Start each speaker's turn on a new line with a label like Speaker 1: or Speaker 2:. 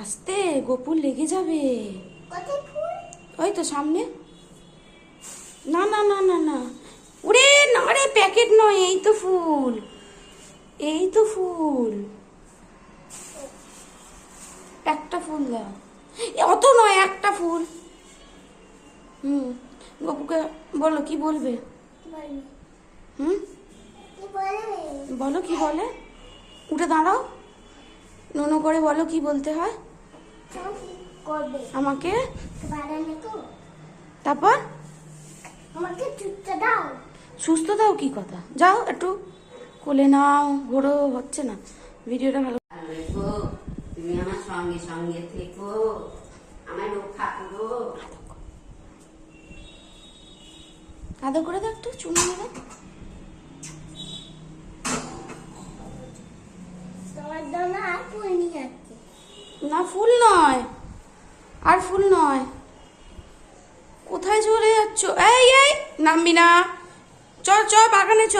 Speaker 1: আস্তে গোপুর লেগে যাবে। ওই তো সামনে। না না না না না। ওরে না রে প্যাকেট নয় এই তো ফুল। এই তো ফুল। একটা ফুল দাও। অত নয় একটা ফুল। হুম গপুকে বলো কি বলবে?
Speaker 2: বলো।
Speaker 1: হুম? বলো কি বলে? উঠে দাঁড়াও। নুনো করে বলো কি বলতে হয়? আমাকে? তারপর?
Speaker 2: আমাকে দাও।
Speaker 1: সুস্থ দাও কি কথা? যাও একটু কোলে নাও। ঘোরো হচ্ছে না। ভিডিওটা ভালো
Speaker 3: তুমি আমার সঙ্গে সঙ্গে থেকো। আমায় রক্ষা করো
Speaker 1: আদর করে দাও একটু চুমু মেরে
Speaker 2: তোমার জন্য আর ফুল নিয়ে যাচ্ছে
Speaker 1: না, ফুল নয়। আর ফুল নয়। কোথায় চলে যাচ্ছ? এই এই, নামবি না। চল চল, বাগানে চ